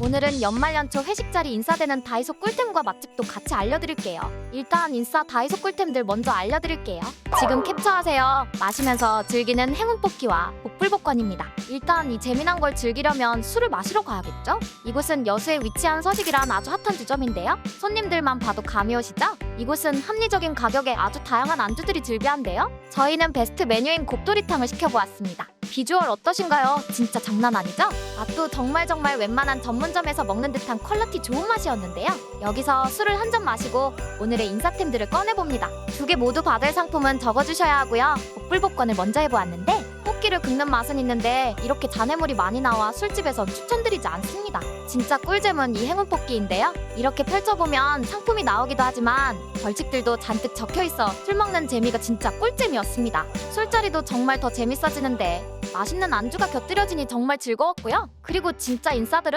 오늘은 연말 연초 회식 자리 인사되는 다이소 꿀템과 맛집도 같이 알려드릴게요. 일단 인싸 다이소 꿀템들 먼저 알려드릴게요. 지금 캡처하세요. 마시면서 즐기는 행운 뽑기와 복불복권입니다. 일단 이 재미난 걸 즐기려면 술을 마시러 가야겠죠? 이곳은 여수에 위치한 서식이란 아주 핫한 주점인데요. 손님들만 봐도 감이 오시죠? 이곳은 합리적인 가격에 아주 다양한 안주들이 즐비한데요. 저희는 베스트 메뉴인 곱돌이탕을 시켜보았습니다. 비주얼 어떠신가요? 진짜 장난 아니죠? 맛도 정말 정말 웬만한 전문점에서 먹는 듯한 퀄리티 좋은 맛이었는데요. 여기서 술을 한 잔 마시고 오늘의 인사템들을 꺼내봅니다. 두 개 모두 받을 상품은 적어주셔야 하고요. 복불복권을 먼저 해보았는데 뽑기를 긁는 맛은 있는데 이렇게 잔해물이 많이 나와 술집에선 추천드리지 않습니다. 진짜 꿀잼은 이 행운 뽑기인데요. 이렇게 펼쳐보면 상품이 나오기도 하지만 벌칙들도 잔뜩 적혀있어 술 먹는 재미가 진짜 꿀잼이었습니다. 술자리도 정말 더 재밌어지는데 맛있는 안주가 곁들여지니 정말 즐거웠고요. 그리고 진짜 인싸들은